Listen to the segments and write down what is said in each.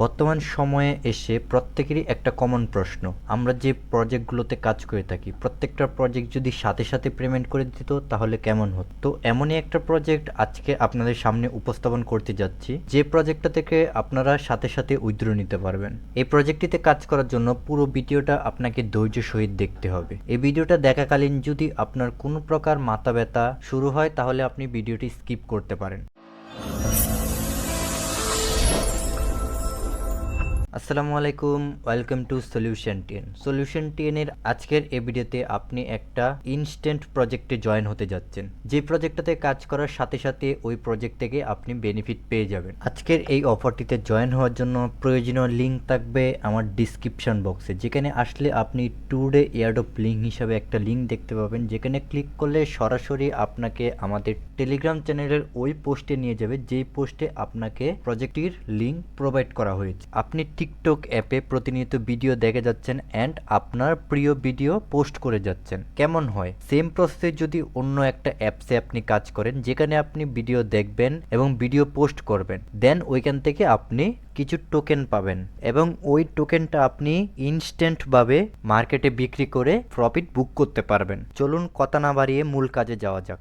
বর্তমান সময়ে এসে প্রত্যেকেরই একটা কমন প্রশ্ন। আমরা যে প্রজেক্টগুলোতে কাজ করে থাকি, প্রত্যেকটা প্রজেক্ট যদি সাথে সাথে পেমেন্ট করে দিত, তাহলে কেমন হতো? তো এমনই একটা প্রজেক্ট আজকে আপনাদের সামনে উপস্থাপন করতে যাচ্ছি। যে প্রজেক্টটা থেকে আপনারা সাথে সাথে উইথড্র নিতে পারবেন। এই প্রজেক্টটিতে কাজ করার জন্য পুরো ভিডিওটা আপনাকে ধৈর্য সহিত দেখতে হবে। এই ভিডিওটা দেখাকালীন যদি আপনার কোনো প্রকার মাথা ব্যথা শুরু হয়, তাহলে আপনি ভিডিওটি স্কিপ করতে পারেন। আসসালামু আলাইকুম, welcome to solution ten solution টেনের আজকের এই ভিডিওতে আপনি একটা ইনস্ট্যান্ট প্রজেক্টে জয়েন হতে যাচ্ছেন। যে প্রজেক্টটাতে কাজ করার সাথে সাথে ওই প্রজেক্ট থেকে আপনি বেনিফিট পেয়ে যাবেন। আজকের এই অফারটিতে জয়েন হওয়ার জন্য প্রয়োজনীয় লিঙ্ক থাকবে আমার ডিসক্রিপশন বক্সে। যেখানে আসলে আপনি টু ডে এয়ারডপ লিঙ্ক হিসাবে একটা লিঙ্ক দেখতে পাবেন। যেখানে ক্লিক করলে সরাসরি আপনাকে আমাদের টেলিগ্রাম চ্যানেলের ওই পোস্টে নিয়ে যাবে। যেই পোস্টে আপনাকে প্রজেক্টটির লিঙ্ক প্রোভাইড করা হয়েছে। আপনি টিকটক অ্যাপে প্রতিনিয়ত ভিডিও দেখে যাচ্ছেন অ্যান্ড আপনার প্রিয় ভিডিও পোস্ট করে যাচ্ছেন। কেমন হয়? সেম প্রসেসে যদি অন্য একটা অ্যাপসে আপনি কাজ করেন, যেখানে আপনি ভিডিও দেখবেন এবং ভিডিও পোস্ট করবেন দেন ওইখান থেকে আপনি কিছু টোকেন পাবেন এবং ওই টোকেনটা আপনি ইনস্ট্যান্টভাবে মার্কেটে বিক্রি করে প্রফিট বুক করতে পারবেন। চলুন কথা না বাড়িয়ে মূল কাজে যাওয়া যাক।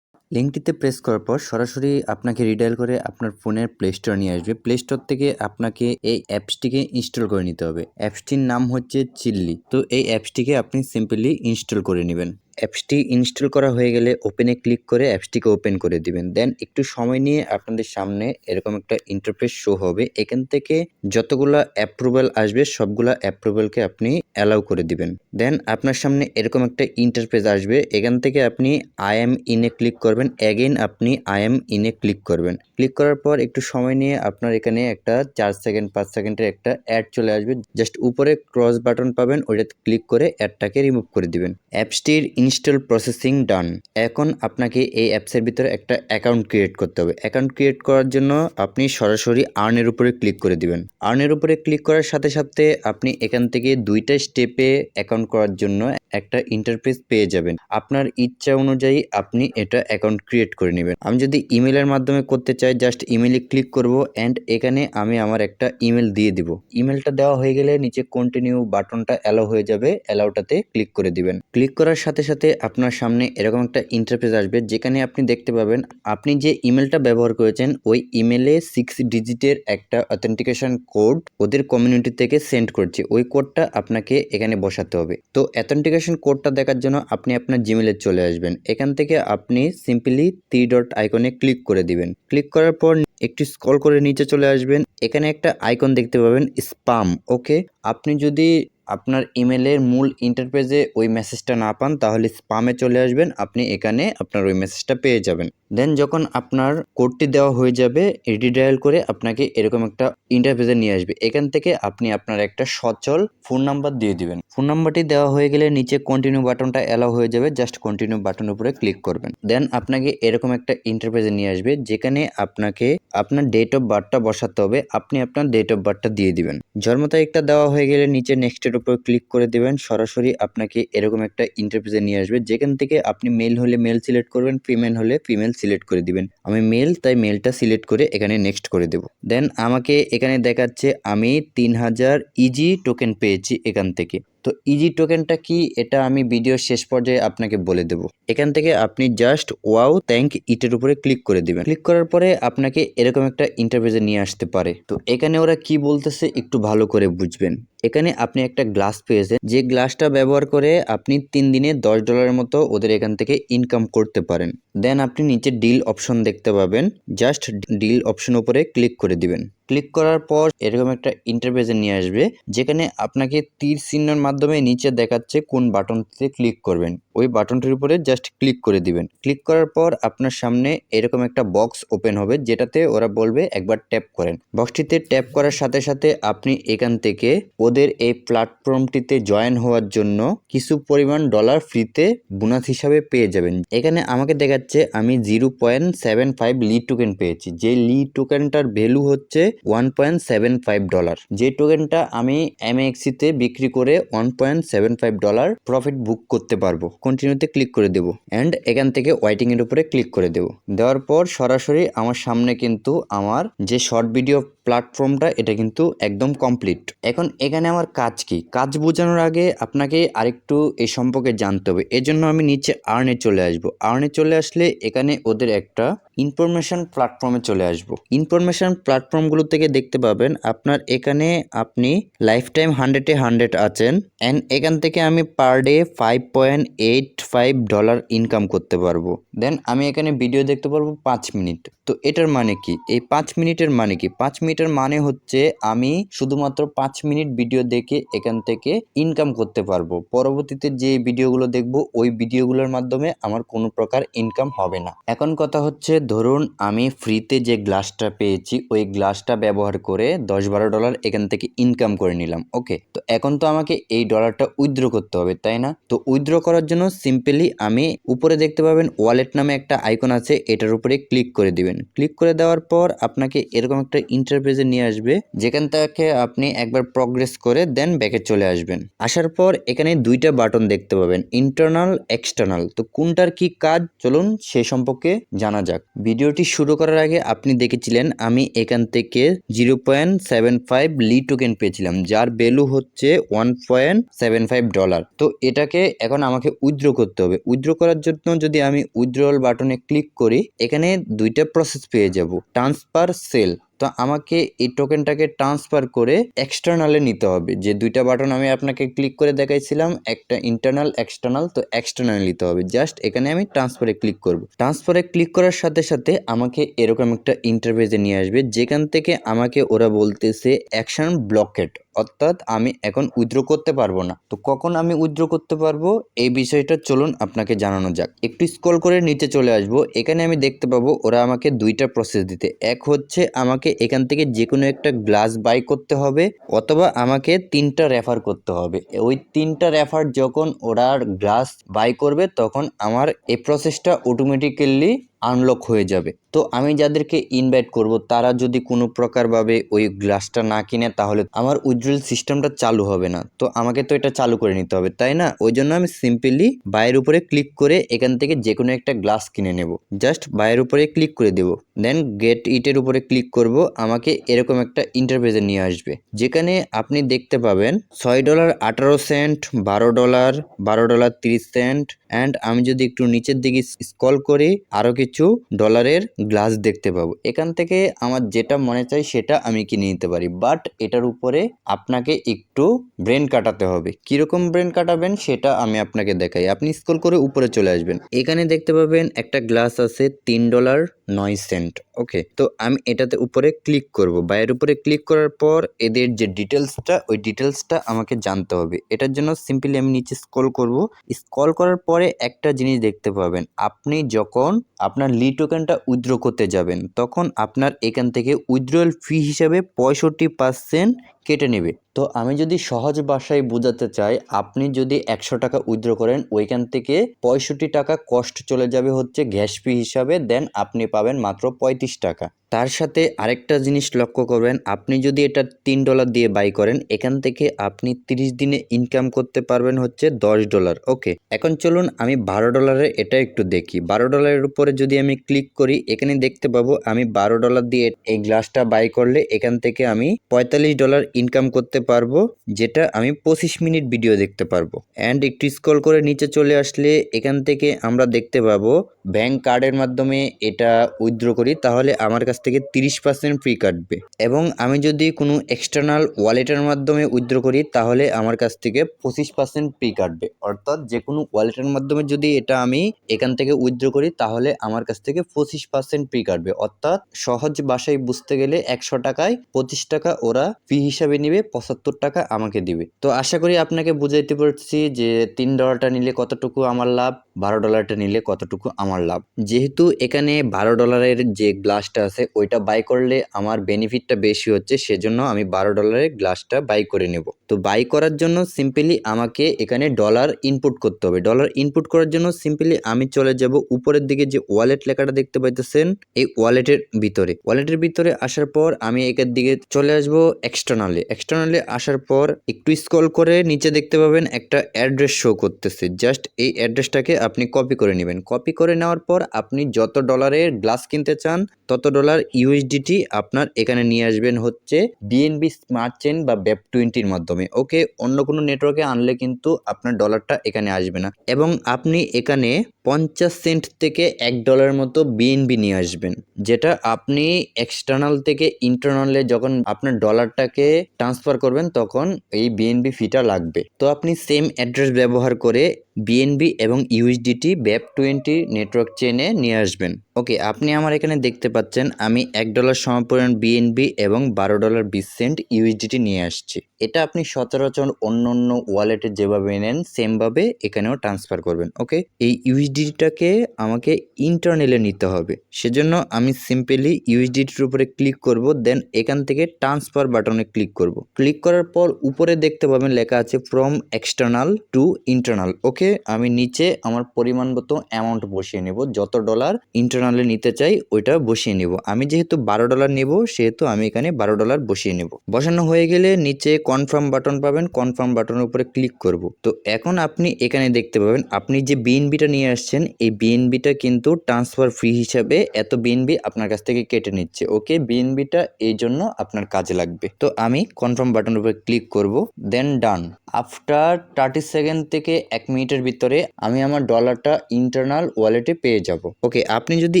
লিঙ্কটিতে প্রেস করার পর সরাসরি আপনাকে রিডাইল করে আপনার ফোনের প্লে স্টোর নিয়ে আসবে। প্লে স্টোর থেকে আপনাকে এই অ্যাপসটিকে ইনস্টল করে নিতে হবে। অ্যাপসটির নাম হচ্ছে চিল্লি তো এই অ্যাপসটিকে আপনি সিম্পলি ইনস্টল করে নেবেন। অ্যাপসটি ইনস্টল করা হয়ে গেলে ওপেনে ক্লিক করে অ্যাপসটিকে ওপেন করে দিবেন। দেন একটু সময় নিয়ে আপনাদের সামনে এরকম একটা ইন্টারফেস শো হবে। এখান থেকে যতগুলো অ্যাপ্রুভাল আসবে, সবগুলো অ্যাপ্রুভালকে আপনি অ্যালাউ করে দিবেন। দেন আপনার সামনে এরকম একটা ইন্টারফেস আসবে। এখান থেকে আপনি আই এম ইনে ক্লিক করবেন। অ্যাগেন আপনি আই এম ইনে ক্লিক করবেন। ক্লিক করার পর একটু সময় নিয়ে আপনার এখানে একটা চার সেকেন্ড পাঁচ সেকেন্ডের একটা অ্যাড চলে আসবে। জাস্ট উপরে ক্রস বাটন পাবেন। ওইটাতে ক্লিক করে অ্যাডটাকে রিমুভ করে দিবেন। অ্যাপসটির ইনস্টল প্রসেসিং ডান। এখন আপনাকে এই অ্যাপসের ভিতরে একটা অ্যাকাউন্ট ক্রিয়েট করতে হবে। অ্যাকাউন্ট ক্রিয়েট করার জন্য আপনি সরাসরি আর্নের উপরে ক্লিক করে দিবেন। আর্নের উপরে ক্লিক করার সাথে সাথে আপনি এখান থেকে দুইটা স্টেপে অ্যাকাউন্ট করার জন্য একটা ইন্টারফেস পেয়ে যাবেন। আপনার ইচ্ছা অনুযায়ী আপনি এটা অ্যাকাউন্ট ক্রিয়েট করে নেবেন। আমি যদি ইমেলের মাধ্যমে করতে চাই, জাস্ট ইমেলে ক্লিক করব অ্যান্ড এখানে আমি আমার একটা ইমেল দিয়ে দিব। ইমেলটা দেওয়া হয়ে গেলে নিচে কন্টিনিউ বাটনটা অ্যালাউ হয়ে যাবে। অ্যালাউটাতে ক্লিক করে দিবেন। ক্লিক করার সাথে সাথে আপনার সামনে এরকম একটা ইন্টারফেস আসবে যেখানে আপনি দেখতে পাবেন, আপনি যে ইমেলটা ব্যবহার করেছেন, ওই ইমেলে সিক্স ডিজিটের একটা অথেন্টিকেশন কোড ওদের কমিউনিটি থেকে সেন্ড করছে। ওই কোডটা আপনাকে এখানে বসাতে হবে। তো অথেন্টিকেশন কোডটা দেখার জন্য আপনি আপনার জিমেলে চলে আসবেন। এখান থেকে আপনি সিম্পলি থ্রি ডট আইকনে ক্লিক করে দিবেন। ক্লিক করার পর একটু স্ক্রল করে নিচে চলে আসবেন। এখানে একটা আইকন দেখতে পাবেন স্পাম ওকে আপনি যদি আপনার ইমেলের মূল ইন্টারপেজে ওই মেসেজটা না পান, তাহলে স্পামে চলে আসবেন। আপনি এখানে আপনার ওই মেসেজটা পেয়ে যাবেন। দেন যখন আপনার কোডটি দেওয়া হয়ে যাবে রিডায়াল করে আপনাকে এরকম একটা ইন্টারফেসে নিয়ে আসবে। এখান থেকে আপনি আপনার একটা সচল ফোন নাম্বার দিয়ে দিবেন। ফোন নাম্বারটি দেওয়া হয়ে গেলে নিচে কন্টিনিউ বাটনটা অ্যালাউ হয়ে যাবে। জাস্ট কন্টিনিউ বাটনের উপরে ক্লিক করবেন। দেন আপনাকে এরকম একটা ইন্টারফেসে নিয়ে আসবে, যেখানে আপনাকে আপনার ডেট অফ বার্থটা বসাতে হবে। আপনি আপনার ডেট অফ বার্থটা দিয়ে দিবেন। জন্ম তারিখটা দেওয়া হয়ে গেলে নিচে নেক্সটের উপর ক্লিক করে দিবেন। সরাসরি আপনাকে এরকম একটা ইন্টারফেসে নিয়ে আসবে, যেখান থেকে আপনি মেল হলে মেল সিলেক্ট করবেন ফিমেল হলে ফিমেল সিলেক্ট করে দিবেন। আমি মেল তাই মেলটা সিলেক্ট করে এখানে নেক্সট করে দেব। দেন আমাকে এখানে দেখাচ্ছে, আমি তিন হাজার ইজি টোকেন পেয়েছি এখান থেকে। তো ইজি টোকেনটা কি? এটা আমি ভিডিওর শেষ পর্যায়ে আপনাকে বলে দেব। এখান থেকে আপনি জাস্ট ওয়াও থ্যাংক ইটের উপরে ক্লিক করে দিবেন। ক্লিক করার পরে আপনাকে এরকম একটা ইন্টারভিউতে নিয়ে আসতে পারে। তো এখানে ওরা কি বলতেছে একটু ভালো করে বুঝবেন। এখানে আপনি একটা গ্লাস পেয়েছেন। যে গ্লাসটা ব্যবহার করে আপনি তিন দিনে দশ ডলারের মতো ওদের এখান থেকে ইনকাম করতে পারেন। দেন আপনি নিচে ডিল অপশন দেখতে পাবেন। জাস্ট ডিল অপশন উপরে ক্লিক করে দিবেন। ক্লিক করার পর এরকম একটা ইন্টারভেজে নিয়ে আসবে, যেখানে আপনাকে তীর চিহ্নের মাধ্যমে নিচে দেখাচ্ছে কোন বাটনটিতে ক্লিক করবেন। ওই বাটনটির উপরে জাস্ট ক্লিক করে দিবেন। ক্লিক করার পর আপনার সামনে এরকম একটা বক্স ওপেন হবে, যেটাতে ওরা বলবে একবার ট্যাপ করেন। বক্সটিতে ট্যাপ করার সাথে সাথে আপনি এখান থেকে ওদের এই প্ল্যাটফর্মটিতে জয়েন হওয়ার জন্য কিছু পরিমাণ ডলার ফ্রিতে বোনাস হিসাবে পেয়ে যাবেন। এখানে আমাকে দেখাচ্ছে আমি zero point seven five Li token পেয়েছি। যে লি টোকেনটার ভ্যালু হচ্ছে one point seven five dollar যে টোকেনটা আমি এমএক্সিতে বিক্রি করে one point seven five dollar profit book করতে পারব কন্টিনিউতে ক্লিক করে দেবো অ্যান্ড এখান থেকে ওয়াইটিং এর উপরে ক্লিক করে দেবো। দেওয়ার পর সরাসরি আমার সামনে কিন্তু আমার যে শর্ট ভিডিও প্ল্যাটফর্মটা এটা কিন্তু একদম কমপ্লিট এখন এখানে আমার কাজ কি? কাজ বোঝানোর আগে আপনাকে আরেকটু এই সম্পর্কে জানতে হবে। এজন্য আমি নিচে আর্নে চলে আসব। আর্নে চলে আসলে এখানে ওদের একটা ইনফরমেশন প্ল্যাটফর্মে চলে আসব। ইনফরমেশন প্ল্যাটফর্মগুলো থেকে দেখতে পাবেন আপনার এখানে আপনি লাইফ টাইম হান্ড্রেডে হান্ড্রেড আছেন অ্যান্ড এখান থেকে আমি per day five point eight five dollar income করতে পারব। দেন আমি এখানে ভিডিও দেখতে পারব পাঁচ মিনিট। তো এটার মানে কি? এই পাঁচ মিনিটের মানে কি? পাঁচ মিনিটের মানে হচ্ছে আমি শুধুমাত্র পাঁচ মিনিট ভিডিও দেখে এখান থেকে ইনকাম করতে পারব। পরবর্তীতে যে ভিডিওগুলো দেখব, ওই ভিডিওগুলোর মাধ্যমে আমার কোনো প্রকার ইনকাম হবে না। এখন কথা হচ্ছে ধরুন আমি ফ্রিতে যে গ্লাসটা পেয়েছি, ওই গ্লাসটা ব্যবহার করে দশ বারো ডলার এখান থেকে ইনকাম করে নিলাম ওকে তো এখন তো আমাকে এই ডলারটা উইথড্র করতে হবে, তাই না? তো উইথড্র করার জন্য সিম্পলি আমি উপরে দেখতে পাবেন ওয়ালেট নামে একটা আইকন আছে, এটার উপরে ক্লিক করে দিবেন। ক্লিক করে দেওয়ার পর আপনাকে এরকম একটা ইন্টারফেসে নিয়ে আসবে, যেখান থেকে আপনি একবার প্রগ্রেস করে দেন ব্যাকে চলে আসবেন। আসার পর এখানে দুইটা বাটন দেখতে পাবেন ইন্টারনাল এক্সটার্নাল তো কোনটার কি কাজ? চলুন সে সম্পর্কে জানা যাক। ভিডিওটি শুরু করার আগে আপনি দেখেছিলেন আমি এখান থেকে zero point seven five Li token পেয়েছিলাম, যার ভ্যালু হচ্ছে one point seven five dollar তো এটাকে এখন আমাকে উইথড্র করতে হবে। উইথড্র করার জন্য যদি আমি উইথড্রল বাটনে ক্লিক করি, এখানে দুইটা প্রসেস পেয়ে যাব। ট্রান্সফার সেল তো আমাকে এই টোকেনটাকে ট্রান্সফার করে এক্সটার্নালে নিতে হবে। যে দুইটা বাটন আমি আপনাকে ক্লিক করে দেখাইছিলাম, একটা ইন্টারনাল এক্সটার্নাল তো এক্সটার্নাল নিতে হবে। জাস্ট এখানে আমি ট্রান্সফারে ক্লিক করব। ট্রান্সফারে ক্লিক করার সাথে সাথে আমাকে এরকম একটা ইন্টারভেজে নিয়ে আসবে, যেখান থেকে আমাকে ওরা বলতেছে অ্যাকশন ব্লকেট অর্থাৎ আমি এখন উইথড্র করতে পারব না। তো কখন আমি উইথড্র করতে পারব? এই বিষয়টা চলুন আপনাকে জানানো যাক। একটু স্ক্রল করে নিচে চলে আসব। এখানে আমি দেখতে পাবো ওরা আমাকে দুইটা প্রসেস দিতে। এক হচ্ছে আমাকে এখান থেকে যে কোনো একটা গ্লাস বাই করতে হবে অথবা আমাকে তিনটা রেফার করতে হবে। ওই তিনটা রেফার যখন ওরা গ্লাস বাই করবে তখন আমার এই প্রসেসটা অটোমেটিক্যালি আনলক হয়ে যাবে। তো আমি যাদেরকে ইনভাইট করব, তারা যদি কোনো প্রকারভাবে ওই গ্লাসটা না কিনে, তাহলে আমার উজ্জ্বল সিস্টেমটা চালু হবে না। তো আমাকে তো এটা চালু করে নিতে হবে, তাই না? ওই জন্য আমি সিম্পলি বাইরের উপরে ক্লিক করে এখান থেকে যে কোনো একটা গ্লাস কিনে নেব। জাস্ট বাইরের উপরে ক্লিক করে দেব। দেন গেট ইটের উপরে ক্লিক করব, আমাকে এরকম একটা ইন্টারভেজে নিয়ে আসবে। যেখানে আপনি দেখতে পাবেন, ছয় ডলার আঠারো সেন্ট বারো ডলার বারো ডলার তিরিশ সেন্ট অ্যান্ড আমি যদি একটু নিচের দিকে স্কল করি আরও কিছু ডলারের গ্লাস দেখতে পাবো। এখান থেকে আমার যেটা মনে চাই সেটা আমি কিনে নিতে পারি। বাট এটার উপরে আপনাকে একটু ব্রেন কাটাতে হবে। কীরকম ব্রেন কাটাবেন সেটা আমি আপনাকে দেখাই। আপনি স্কল করে উপরে চলে আসবেন। এখানে দেখতে পাবেন একটা গ্লাস আছে, তিন ডলার নয় সেন্ট ওকে তো আমি এটাতে উপরে ক্লিক করব। বাইরের উপরে ক্লিক করার পর এদের যে ডিটেলসটা ওই ডিটেলসটা আমাকে জানতে হবে। এটার জন্য সিম্পলি আমি নিচে স্কল করব। স্ক্রল করার পরে একটা জিনিস দেখতে পাবেন। আপনি যখন আপনার লি টোকেনটা উইথড্র করতে যাবেন, তখন আপনার এখান থেকে উইথড্রয়াল ফি হিসাবে পঁয়ষট্টি পার্সেন্ট কেটে নেবে। তো আমি যদি সহজ ভাষায় বোঝাতে চাই, আপনি যদি একশো টাকা উইথড্র করেন, ওইখান থেকে পঁয়ষট্টি টাকা কষ্ট চলে যাবে হচ্ছে গ্যাস ফি হিসাবে, দেন আপনি পাবেন মাত্র পঁয়ত্রিশ টাকা। তার সাথে আরেকটা জিনিস লক্ষ্য করবেন, আপনি যদি এটা তিন ডলার দিয়ে বাই করেন, এখান থেকে আপনি তিরিশ দিনে ইনকাম করতে পারবেন হচ্ছে দশ ডলার, ওকে? এখন চলুন আমি বারো ডলারের এটা একটু দেখি। বারো ডলারের উপরে যদি আমি ক্লিক করি, এখানে দেখতে পাবো আমি বারো ডলার দিয়ে এই গ্লাসটা বাই করলে এখান থেকে আমি পঁয়তাল্লিশ ডলার ইনকাম করতে পারব, যেটা আমি পঁচিশ মিনিট ভিডিও দেখতে পারব। অ্যান্ড একটু স্ক্রল করে নিচে চলে আসলে এখান থেকে আমরা দেখতে পাবো ব্যাংক কার্ডের মাধ্যমে এটা উইথড্র করি, তাহলে আমার কাছ থেকে তিরিশ পার্সেন্ট ফ্রি কাটবে। এবং আমি যদি কোনো এক্সটার্নাল ওয়ালেটের মাধ্যমে উইথড্র করি, তাহলে আমার কাছ থেকে পঁচিশ পার্সেন্ট ফ্রি কাটবে। অর্থাৎ যে কোনো ওয়ালেটের মাধ্যমে যদি এটা আমি এখান থেকে উইথড্র করি, তাহলে আমার কাছ থেকে পঁচিশ পার্সেন্ট ফ্রি কাটবে। অর্থাৎ সহজ ভাষায় বুঝতে গেলে একশো টাকায় পঁচিশ টাকা ওরা ফি হিসাবে নিবে, পঁচাত্তর টাকা আমাকে দিবে। তো আশা করি আপনাকে বুঝাইতে পারছি যে তিন ডলারটা নিলে কতটুকু আমার লাভ। বারো ডলারটা নিলে কতটুকু আমার লাভ? যেহেতু এখানে বারো ডলারের যে গ্লাসটা আছে, ওইটা বাই করলে আমার বেনিফিটটা বেশি হচ্ছে, সেজন্য আমি বারো ডলারের গ্লাসটা বাই করে নেব। তো বাই করার জন্য সিম্পলি আমাকে এখানে ডলার ইনপুট করতে হবে। ডলার ইনপুট করার জন্য সিম্পলি আমি চলে যাব উপরের দিকে যে ওয়ালেট লেখাটা দেখতে পাইতেছেন, এই ওয়ালেটের ভিতরে। ওয়ালেটের ভিতরে আসার পর আমি একের দিকে চলে আসব এক্সটার্নালে এক্সটার্নালে আসার পর একটু স্ক্রল করে নিচে দেখতে পাবেন একটা অ্যাড্রেস শো করতেছে। জাস্ট এই অ্যাড্রেসটাকে আপনি কপি করে নেবেন। কপি করে নেওয়ার পর আপনি যত ডলারের গ্লাস কিনতে চান, তত ডলার ইউএসডিটি আপনার এখানে নিয়ে আসবেন হচ্ছে বিএনবি স্মার্ট চেন বা ব্যাপ টোয়েন্টির মাধ্যমে। ওকে অন্য কোনো নেটওয়ার্কে আনলে কিন্তু আপনার ডলারটা এখানে আসবে না। এবং আপনি এখানে পঞ্চাশ সেন্ট থেকে এক ডলারের মতো বিএনবি নিয়ে আসবেন। যেটা আপনি এক্সটার্নাল থেকে ইন্টারনালে যখন আপনার ডলারটাকে ট্রান্সফার করবেন, তখন এই বিএনবি ফিটা লাগবে। তো আপনি সেম অ্যাড্রেস ব্যবহার করে বিএনবি এবং ইউএসডিটি ব্যাপ টোয়েন্টি নেটওয়ার্ক চেনে নিয়ে আসবেন। ওকে আপনি আমার এখানে দেখতে পাচ্ছেন, আমি এক ডলার সমপরিমাণ বিএনবি এবং বারো ডলার বিশ সেন্ট ইউএসডিটি নিয়ে আসছি। এটা আপনি সচরাচর অন্য অন্য ওয়ালেটে যেভাবে নেন সেমভাবে এখানেও ট্রান্সফার করবেন ওকে এই ইউএসডিটাকে আমাকে ইন্টারনেলে নিতে হবে। সেজন্য আমি সিম্পলি ইউএসডিটির উপরে ক্লিক করব দেন এখান থেকে ট্রান্সফার বাটনে ক্লিক করব। ক্লিক করার পর উপরে দেখতে পাবেন লেখা আছে from external to internal okay আমি নিচে আমার পরিমাণ মতো অ্যামাউন্ট বসিয়ে নেব, যত ডলার ইন্টারনালে নিতে চাই ওইটা বসিয়ে নেব। আমি যেহেতু বারো ডলার নেব, সেহেতু আমি এখানে বারো ডলার বসিয়ে নেব। বসানো হয়ে গেলে নিচে কনফার্ম বাটন পাবেন কনফার্ম বাটনের উপরে ক্লিক করব। তো এখন আপনি এখানে দেখতে পাবেন, আপনি যে বিএনবিটা নিয়ে আসছেন, এই বিএনবিটা কিন্তু ট্রান্সফার ফ্রি হিসাবে এত বিএনবি আপনার কাছ থেকে কেটে নিচ্ছে। ওকে বিএনবিটা এই জন্য আপনার কাজে লাগবে। তো আমি কনফার্ম বাটনের উপরে ক্লিক করব then done after thirty second থেকে এক মিনিটের ভিতরে আমি আমার ডলারটা ইন্টারনাল ওয়ালেটে পেয়ে যাব। ওকে, আপনি যদি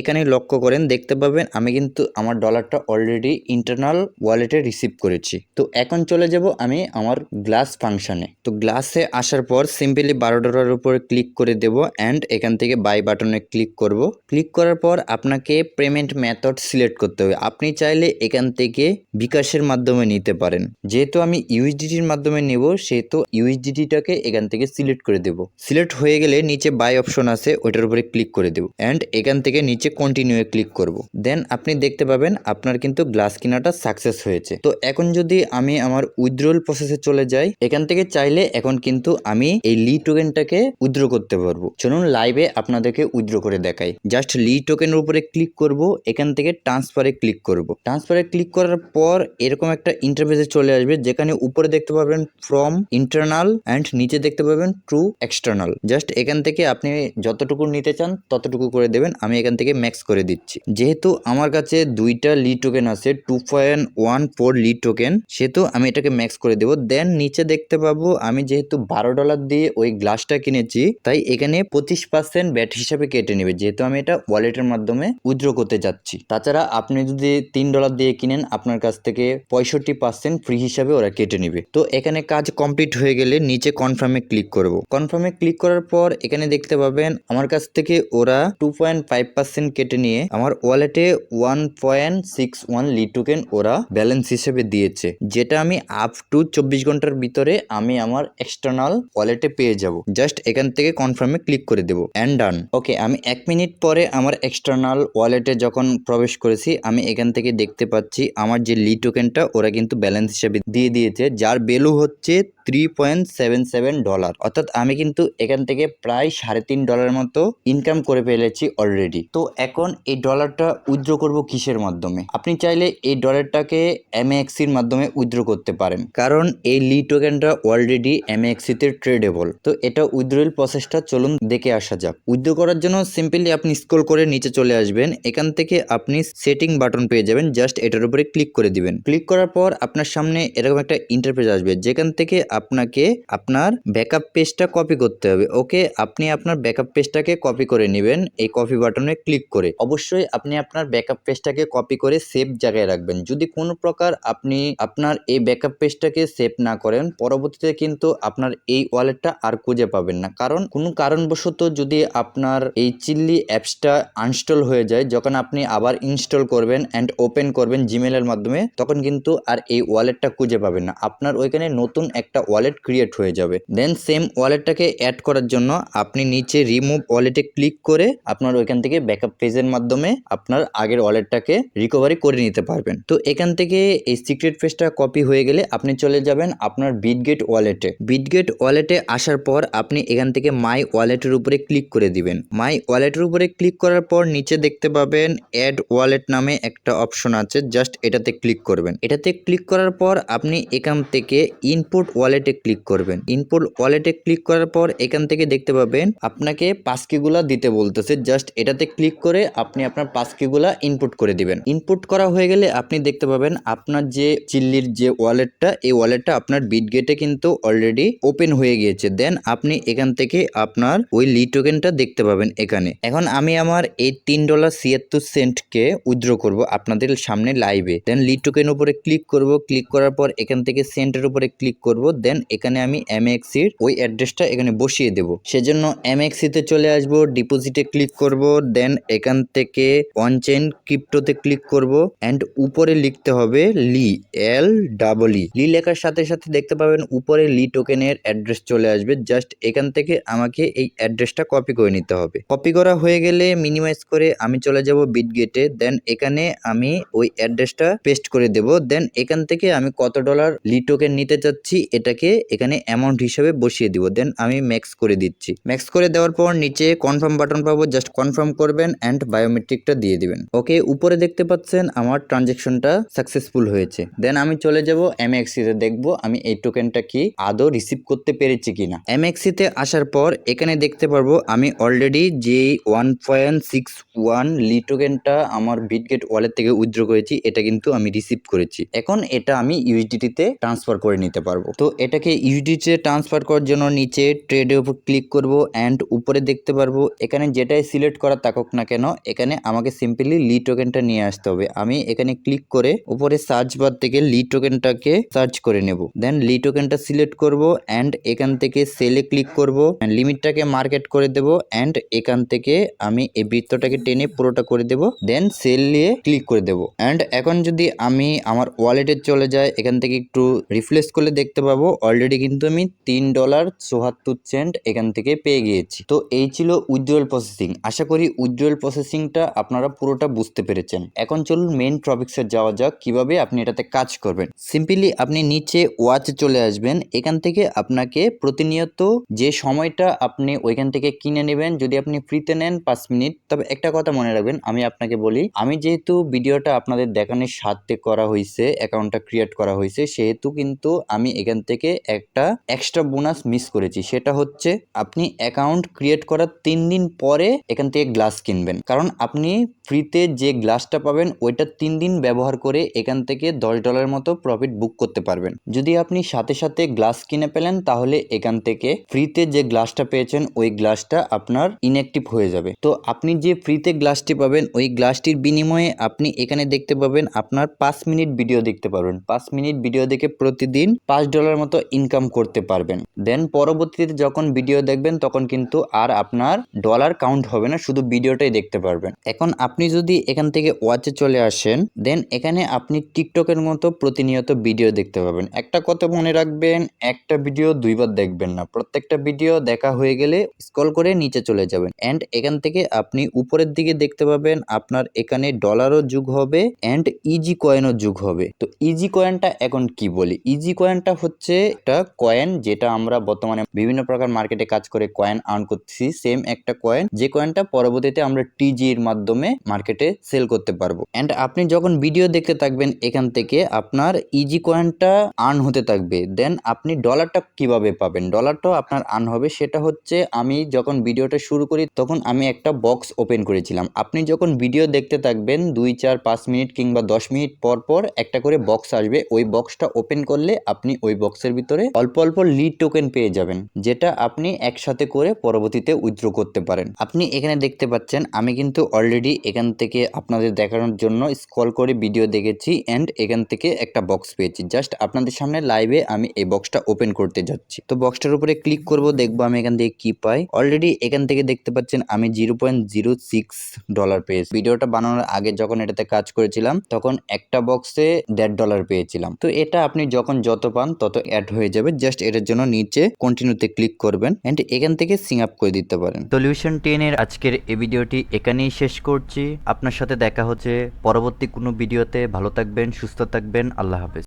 এখানে লক্ষ্য করেন, দেখতে পাবেন আমি কিন্তু আমার ডলারটা অলরেডি ইন্টারনাল ওয়ালেটে রিসিভ করেছি। তো এখন চলে যাব আমি আমার গ্লাস ফাংশনে তো গ্লাসে আসার পর সিম্পলি বারো ডলারের উপরে ক্লিক করে দেব অ্যান্ড এখান থেকে বাই বাটনে ক্লিক করব। ক্লিক করার পর আপনাকে পেমেন্ট মেথড সিলেক্ট করতে হবে। আপনি চাইলে এখান থেকে বিকাশের মাধ্যমে নিতে পারেন। যেহেতু আমি ইউএসডিটির মাধ্যমে নেব, সেহেতু ইউএসডিটিটাকে এখান থেকে সিলেক্ট করে দেব। সিলেক্ট হয়ে গেলে নিচে বাই অপশন আছে, ওইটার উপরে ক্লিক করে দেব। অ্যান্ড এখান থেকে নিচে কন্টিনিউ ক্লিক করব। দেন আপনি দেখতে পাবেন আপনার কিন্তু গ্লাস কেনাটা সাকসেস হয়েছে। তো এখন যদি আমি আমার উইথড্রল প্রসেসে চলে যাই, এখান থেকে চাইলে এখন কিন্তু আমি এই লি টোকেনটাকে উইথড্র করতে পারব। চলুন লাইভে আপনাদেরকে উইথড্র করে দেখাই। জাস্ট লি টোকেনের উপরে ক্লিক করব, এখান থেকে ট্রান্সফারে ক্লিক করব। ট্রান্সফারে ক্লিক করার পর এরকম একটা ইন্টারফেসে চলে আসবে, যেখানে উপরে দেখতে পাবেন ফ্রম ইন্টারনাল অ্যান্ড নিচে দেখতে পাবেন ট্রু এক্সটার্নাল জাস্ট এখান থেকে আপনি যতটুকু নিতে চান, ততটুকু করে দেবেন, আমি এখান থেকে ম্যাক্স করে দিচ্ছি। যেহেতু আমার কাছে দুইটা লি টোকেন আছে two point one four Li token সেহেতু আমি এটাকে ম্যাক্স করে দেবো। দেন নিচে দেখতে পাবো, আমি যেহেতু বারো ডলার দিয়ে ওই গ্লাসটা কিনেছি, তাই এখানে পঁচিশ পার্সেন্ট ব্যাট হিসাবে কেটে নেবে। যেহেতু আমি এটা ওয়ালেটের মাধ্যমে উইথড্র করতে যাচ্ছি। তাছাড়া আপনি যদি তিন ডলার দিয়ে কিনেন, আপনার কাছ থেকে পঁয়ষট্টি পার্সেন্ট ফ্রি হিসাবে ওরা কেটে নেবে। তো এখানে কাজ কমপ্লিট হয়ে গেলে নিচে কনফার্মে ক্লিক করব। কনফার্মে ক্লিক করার পর এখানে দেখতে পাবেন, আমার কাছ থেকে ওরা টু পয়েন্ট ফাইভ পার্সেন্ট কেটে নিয়ে আমার ওয়ালেটে one point six one Li token ওরা ব্যালেন্স হিসেবে দিয়েছে। যেটা আমি আপ টু চব্বিশ ঘণ্টার ভিতরে আমি আমার এক্সটার্নাল ওয়ালেটে পেয়ে যাব। জাস্ট এখান থেকে কনফার্মে ক্লিক করে দেবো অ্যান্ড ডান ওকে আমি এক মিনিট পরে আমার এক্সটার্নাল ওয়ালেটে যখন প্রবেশ করেছি, আমি এখান থেকে দেখতে পাচ্ছি আমার যে লি টোকেনটা ওরা কিন্তু ব্যালেন্স হিসেবে দিয়ে দিয়েছে, যার ভ্যালু হচ্ছে three point seven seven dollar অর্থাৎ আমি কিন্তু এখান থেকে প্রায় সাড়ে তিন ডলার মতো ইনকাম করে ফেলেছি অলরেডি তো এখন এই ডলারটা উইথড্র করব কিসের মাধ্যমে? আপনি চাইলে এই ডলারটাকে এমএক্সির মাধ্যমে উইথড্র করতে পারেন। কারণ এই লি টোকেনটা অলরেডি এমএক্সিতে ট্রেডেবল তো এটা উইথড্রল প্রসেসটা চলুন দেখে আসা যাক। উইথড্র করার জন্য সিম্পলি আপনি স্ক্রল করে নিচে চলে আসবেন। এখান থেকে আপনি সেটিং বাটন পেয়ে যাবেন। জাস্ট এটার উপরে ক্লিক করে দিবেন। ক্লিক করার পর আপনার সামনে এরকম একটা ইন্টারফেস আসবে। যেখান থেকে আপনাকে আপনার ব্যাকআপ পেজটা কপি করতে হবে। ওকে আপনি আপনার ব্যাকআপ পেজটাকে কপি করে নেবেন, এই কপি বাটনে ক্লিক করে। অবশ্যই আপনি আপনার ব্যাকআপ পেজটাকে কপি করে সেভ জায়গায় রাখবেন। যদি কোনো প্রকার আপনি আপনার এই ব্যাকআপ পেজটাকে সেভ না করেন, পরবর্তীতে কিন্তু আপনার এই ওয়ালেটটা আর খুঁজে পাবেন না। কারণ, কোনো কারণবশত যদি আপনার এই চিল্লি অ্যাপসটা আনস্টল হয়ে যায়, যখন আপনি আবার ইনস্টল করবেন অ্যান্ড ওপেন করবেন জিমেলের মাধ্যমে, তখন কিন্তু আর এই ওয়ালেটটা খুঁজে পাবেন না। আপনার ওইখানে নতুন একটা ওয়ালেট ক্রিয়েট হয়ে যাবে। দেন সেম ওয়ালেটটাকে অ্যাড করার জন্য আপনি নিচে রিমুভ ওয়ালেটে ক্লিক করে আপনার ওইখান থেকে ব্যাকআপ পেজের মাধ্যমে আপনার আগের ওয়ালেটটাকে রিকভারি করে নিতে পারবেন। তো এখান থেকে এই সিক্রেট পেজটা কপি হয়ে গেলে আপনি চলে যাবেন আপনার বিটগেট ওয়ালেটে বিটগেট ওয়ালেটে আসার পর আপনি এখান থেকে মাই ওয়ালেটের উপরে ক্লিক করে দিবেন। মাই ওয়ালেটের উপরে ক্লিক করার পর নিচে দেখতে পাবেন অ্যাড ওয়ালেট নামে একটা অপশন আছে জাস্ট এটাতে ক্লিক করবেন। এটাতে ক্লিক করার পর আপনি এখান থেকে ইনপুট ওয়ালেটে ক্লিক করবেন। ইনপুট ওয়ালেটে ক্লিক করার পর এখান থেকে দেখতে পাবেন আপনাকে পাসকিগুলা দিতে বলতেছে। জাস্ট এটাতে ক্লিক করে আপনি আপনার পাসকিগুলা ইনপুট করে দিবেন। ইনপুট করা হয়ে গেলে আপনি দেখতে পাবেন আপনার যে চিল্লির যে ওয়ালেটটা এই ওয়ালেটটা আপনার বিটগেটে কিন্তু অলরেডি ওপেন হয়ে গিয়েছে। দেন আপনি এখান থেকে আপনার ওই লি টোকেনটা দেখতে পাবেন এখানে। এখন আমি আমার এই তিন ডলার ছিয়াত্তর সেন্টকে উইথড্র করব আপনাদের সামনে লাইভে দেন লি টোকেন উপরে ক্লিক করব। ক্লিক করার পর এখান থেকে সেন্টের উপরে ক্লিক করব। দেন এখানে আমি এমএক্সির ওই অ্যাড্রেসটা এখানে বসিয়ে দেব। সেজন্য এমএক্সিতে চলে আসব ডিপোজিটে ক্লিক করব দেন এখান থেকে অন চেইন ক্রিপ্টোতে ক্লিক করব অ্যান্ড উপরে লিখতে হবে লি এল ডাবল ই লি লেখার সাথে সাথে দেখতে পাবেন উপরে লি টোকেনের অ্যাড্রেস চলে আসবে। জাস্ট এখান থেকে আমাকে এই অ্যাড্রেসটা কপি করে নিতে হবে। কপি করা হয়ে গেলে মিনিমাইজ করে আমি চলে যাব বিটগেটে দেন এখানে আমি ওই অ্যাড্রেসটা পেস্ট করে দেব। দেন এখান থেকে আমি কত ডলার লি টোকেন নিতে চাচ্ছি এটাকে এখানে অ্যামাউন্ট হিসাবে বসিয়ে দিব। দেন আমি ম্যাক্স করে দিচ্ছি। ম্যাক্স করে দেওয়ার পর নিচে কনফার্ম বাটন পাবো। জাস্ট কনফার্ম করবেন অ্যান্ড বায়োমেট্রিকটা দিয়ে দিবেন। ওকে উপরে দেখতে পাচ্ছেন আমার ট্রানজেকশনটা সাকসেসফুল হয়েছে। দেন আমি চলে যাব এমএক্সিতে দেখব আমি এই টোকেনটা কি আদৌ রিসিভ করতে পেরেছি কিনা। এমএক্সিতে আসার পর এখানে দেখতে পারব আমি অলরেডি যে ওয়ান পয়েন্ট সিক্স ওয়ান লি টোকেনটা আমার বিটগেট ওয়ালেট থেকে উইথড্র করেছি, এটা কিন্তু আমি রিসিভ করেছি। এখন এটা আমি ইউএসডিটিতে ট্রান্সফার করে নিতে পারব। তো এটাকে ইউএসডিতে ট্রান্সফার করার জন্য নিচে ট্রেডের উপর ক্লিক করব অ্যান্ড উপরে দেখতে পারব, এখানে যেটাই সিলেক্ট করা থাকুক না কেন, এখানে আমাকে সিম্পলি লি টোকেনটা নিয়ে আসতে হবে। আমি এখানে ক্লিক করে উপরে সার্চ বার থেকে লি টোকেনটাকে সার্চ করে নেব। দেন লি টোকেনটা সিলেক্ট করব অ্যান্ড এখান থেকে সেলে ক্লিক করব। লিমিটটাকে মার্কেট করে দেব অ্যান্ড এখান থেকে আমি এই বৃত্তটাকে টেনে পুরোটা করে দেব। দেন সেল নিয়ে ক্লিক করে দেব। অ্যান্ড এখন যদি আমি আমার ওয়ালেটে চলে যাই, এখান থেকে একটু রিফ্রেশ করলে দেখতে পাবো। অলরেডি কিন্তু আমি তিন ডলার চুয়াত্তর সেন্ট এখান থেকে পেয়ে গিয়েছি। তো এই ছিল উইথড্রয়াল প্রসেসিং আশা করি উইথড্রয়াল প্রসেসিংটা আপনারা পুরোটা বুঝতে পেরেছেন। এখন চলুন মেন টপিক্সে যাওয়া যাক, কীভাবে আপনি এটাতে কাজ করবেন। সিম্পলি আপনি নিচে ওয়াচে চলে আসবেন। এখান থেকে আপনাকে প্রতিনিয়ত যে সময়টা আপনি ওইখান থেকে কিনে নেবেন, যদি আপনি ফ্রিতে নেন পাঁচ মিনিট। তবে একটা কথা মনে রাখবেন, আমি আপনাকে বলি, আমি যেহেতু ভিডিওটা আপনাদের দেখানোর স্বার্থে করা হয়েছে অ্যাকাউন্টটা ক্রিয়েট করা হয়েছে সেহেতু কিন্তু আমি এখান থেকে একটা এক্সট্রা বোনাস মিস করেছি। সেটা হচ্ছে আপনি অ্যাকাউন্ট ক্রিয়েট করার তিন দিন পরে এখান থেকে গ্লাস কিনবেন। কারণ আপনি ফ্রিতে যে গ্লাসটা পাবেন, ওইটা তিন দিন ব্যবহার করে এখান থেকে দশ ডলারের মতো প্রফিট বুক করতে পারবেন। যদি আপনি সাথে সাথে গ্লাস কিনে পেলেন, তাহলে এখান থেকে ফ্রিতে যে গ্লাসটা পেয়েছেন, ওই গ্লাসটা আপনার ইনঅ্যাক্টিভ হয়ে যাবে। তো আপনি যে ফ্রিতে গ্লাসটি পাবেন, ওই গ্লাসটির বিনিময়ে আপনি এখানে দেখতে পাবেন, আপনার পাঁচ মিনিট ভিডিও দেখতে পারবেন। পাঁচ মিনিট ভিডিও দেখে প্রতিদিন পাঁচ ডলার ইনকাম করতে পারবেন। দেন পরবর্তীতে যখন ভিডিও দেখবেন, তখন কিন্তু আর আপনার ডলার কাউন্ট হবে না, শুধু ভিডিওটাই দেখতে পারবেন। এখন আপনি যদি এখান থেকে ওয়াচে চলে আসেন দেন এখানে আপনি টিকটকের মতো প্রতিনিয়ত ভিডিও দেখতে পাবেন। একটা কথা মনে রাখবেন, একটা ভিডিও দুইবার দেখবেন না। প্রত্যেকটা ভিডিও দেখা হয়ে গেলে স্ক্রল করে নিচে চলে যাবেন। অ্যান্ড এখান থেকে আপনি উপরের দিকে দেখতে পাবেন, আপনার এখানে ডলারও যুগ হবে অ্যান্ড ইজি কয়েনও যুগ হবে। তো ইজি কয়েনটা এখন কি বলি? ইজি কয়েনটা হচ্ছে একটা কয়েন যেটা আমরা বর্তমানে বিভিন্ন প্রকার মার্কেটে কাজ করে কয়েন আর্ন করতেছি সেম একটা কয়েন যে কয়েনটা পরবর্তীতে আমরা টিজি এর মাধ্যমে মার্কেটে সেল করতে পারব। অ্যান্ড আপনি যখন ভিডিও দেখতে থাকবেন এখান থেকে, আপনার ইজি কয়েনটা আর্ন হতে থাকবে। দেন আপনি ডলারটা কীভাবে পাবেন? ডলারটাও আপনার আর্ন হবে। সেটা হচ্ছে, আমি যখন ভিডিওটা শুরু করি, তখন আমি একটা বক্স ওপেন করেছিলাম। আপনি যখন ভিডিও দেখতে থাকবেন, দুই, চার, পাঁচ মিনিট কিংবা দশ মিনিট পর পর একটা করে বক্স আসবে। ওই বক্সটা ওপেন করলে আপনি ওই বক্সের ভিতরে অল্প অল্প লিড টোকেন পেয়ে যাবেন, যেটা আপনি একসাথে করে পরবর্তীতে উইথড্র করতে পারেন। আপনি এখানে দেখতে পাচ্ছেন, আমি কিন্তু অলরেডি এখান থেকে আপনাদের দেখানোর জন্য স্ক্রল করে ভিডিও দেখেছি অ্যান্ড এখান থেকে একটা বক্স পেয়েছি। জাস্ট আপনাদের সামনে লাইভে আমি এই বক্সটা ওপেন করতে যাচ্ছি। তো বক্সটার উপরে ক্লিক করব, দেখব আমি এখান থেকে কি পাই। অলরেডি এখান থেকে দেখতে পাচ্ছেন, আমি zero point zero six dollar পেয়েছি। ভিডিওটা বানানোর আগে যখন এটাতে কাজ করেছিলাম, তখন একটা বক্সে দেড় ডলার পেয়েছিলাম। তো এটা আপনি যখন যত পান, তত অ্যাড হয়ে যাবে। জাস্ট এটার জন্য নিচে কন্টিনিউতে ক্লিক করবেন অ্যান্ড এখান থেকে সিং আপ করে দিতে পারেন। সলিউশন টেনের আজকের এই ভিডিওটি এখানেই শেষ করছি। আপনার সাথে দেখা হচ্ছে পরবর্তী কোনো ভিডিওতে। ভালো থাকবেন, সুস্থ থাকবেন। আল্লাহ হাফেজ।